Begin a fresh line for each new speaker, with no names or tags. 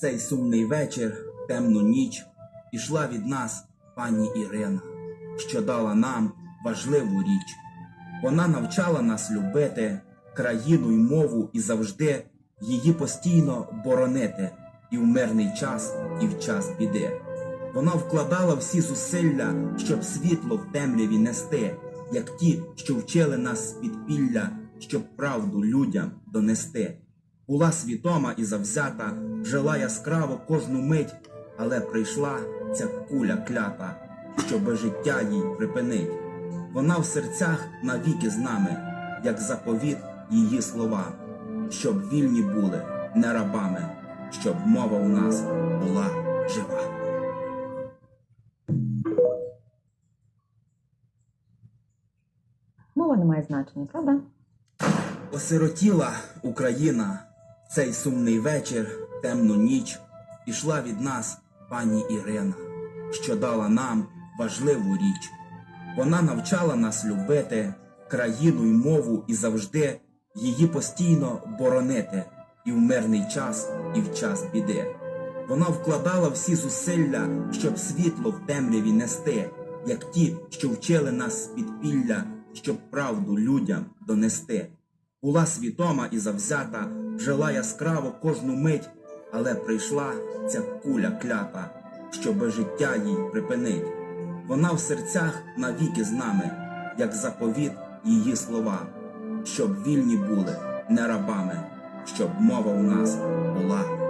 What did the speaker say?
цей сумний вечір, темну ніч, ішла від нас пані Ірина, що дала нам важливу річ. Вона навчала нас любити країну й мову і завжди її постійно боронити і в мирний час, і в час біди. Вона вкладала всі зусилля, щоб світло в темряві нести, як ті, що вчили нас з підпілля, щоб правду людям донести. Була свідома і завзята, жила яскраво кожну мить, але прийшла ця куля клята, щоби життя їй припинить. Вона в серцях навіки з нами, як заповіт її слова, щоб вільні були не рабами, щоб мова у нас була жива.
Мова не має значення, правда?
Осиротіла Україна цей сумний вечір, темну ніч, ішла від нас пані Ірина, що дала нам важливу річ. Вона навчала нас любити країну й мову і завжди її постійно боронити і в мирний час, і в час біди. Вона вкладала всі зусилля, щоб світло в темряві нести, як ті, що вчили нас з підпілля, щоб правду людям донести. Була свідома і завзята, жила яскраво кожну мить, але прийшла ця куля клята, щоби життя їй припинить. Вона в серцях навіки з нами, як заповіт її слова, щоб вільні були не рабами, щоб мова у нас була.